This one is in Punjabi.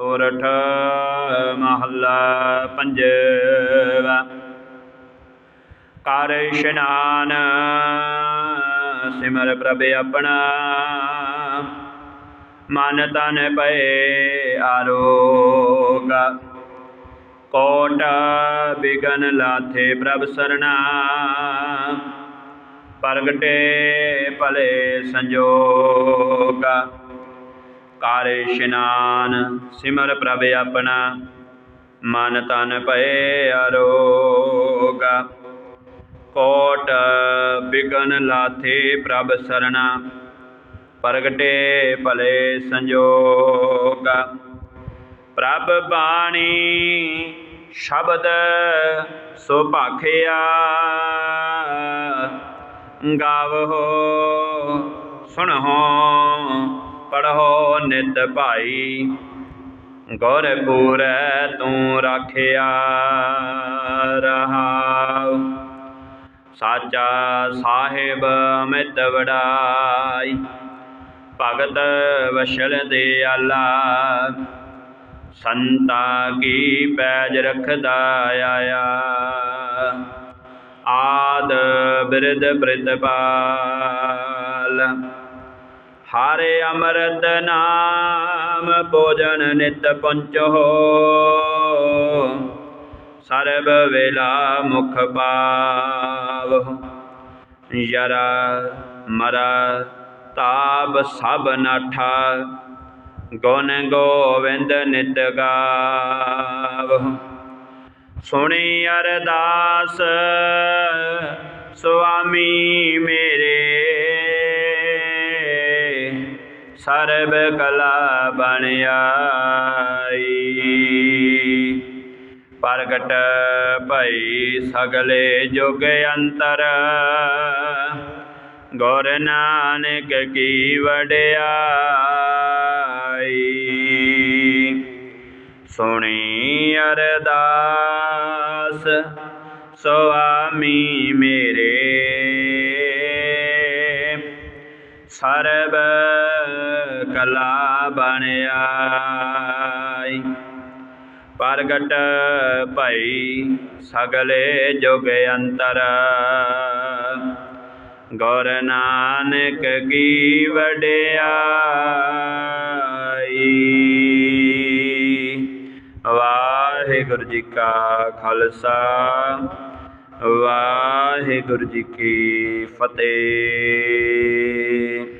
ਸੋਰਠ ਮਹੱਲਾ ਪੰਜਵਾ। ਕਰ ਇਸ਼ਨਾਨ ਸਿਮਰ ਪ੍ਰਭ ਆਪਣਾ। ਮਨ ਤਨ ਪਏ ਆਰੋਗਾ। ਕੋਟ ਬਿਗਨ ਲਾਥੇ ਪ੍ਰਭ ਸਰਣਾ। ਪ੍ਰਗਟੇ ਭਲੇ ਸੰਜੋਗਾ। ਕਰ ਇਸ਼ਨਾਨ, ਸਿਮਰ ਪ੍ਰਭ ਆਪਣਾ, ਮਨ ਤਨ ਭਏ ਅਰੋਗਾ। ਕੋਟ ਬਿਗਨ ਲਾਥੇ ਪ੍ਰਭ ਸਰਣਾ, ਪ੍ਰਗਟੇ ਭਲੇ ਸੰਜੋਗਾ। ਪ੍ਰਭ ਬਾਣੀ ਸ਼ਬਦ ਸੁਭਾਖਿਆ ਗਾਵੋ ਸੁਣੋ ਨਿਤ ਭਾਈ, ਗੁਰ ਪੂਰੈ ਤੂੰ ਰਾਖਿਆ ਰਹਾਉ। ਸਾਚਾ ਸਾਹਿਬ ਅਮਿਤ ਵਡਾਈ, ਭਗਤ ਵਸ਼ਲ ਦਿਆਲਾ ਸੰਤਾ ਕੀ ਪੈਜ ਰਖਦਾ ਆਇਆ। ਆਦ ਬਿਰਧ ਪ੍ਰਿਤਪਾਲ। ਹਰੇ ਅਮਰਤ ਨਾਮ, ਭੋਜਨ ਨਿਤ ਪੰਚੋ। ਸਰਬ ਵੇਲਾ ਮੁਖ ਪਾਵ ਯਰਾ ਮਰਾ ਤਾਪ ਸਭ ਨਾਠਾ। ਗੁਣ ਗੋਵਿੰਦ ਨਿਤ ਗਾਵ। ਸੁਣੀ ਅਰਦਾਸ ਸੁਆਮੀ ਮੇ ਸਰਬ ਕਲਾ ਬਣ ਆਈ। ਪ੍ਰਗਟ ਭਈ ਸਗਲੇ ਜੁਗ ਅੰਤਰ। ਗੁਰ ਨਾਨਕ ਕੀ ਵਡਿਆਈ। ਸੁਣੀ ਅਰਦਾਸ, ਸੁਆਮੀ ਮੇਰੇ। ਸਰਬ ਕਲਾ ਬਣ ਪ੍ਰਗਟ ਭਈ ਸਗਲੇ ਜੁਗ ਅੰਤਰ। ਗੁਰ ਨਾਨਕ ਕੀ ਵਡਿਆਈ। ਵਾਹਿਗੁਰੂ ਜੀ ਕਾ ਖਾਲਸਾ। ਵਾਹਿਗੁਰੂ ਜੀ ਕੀ ਫਤਿਹ।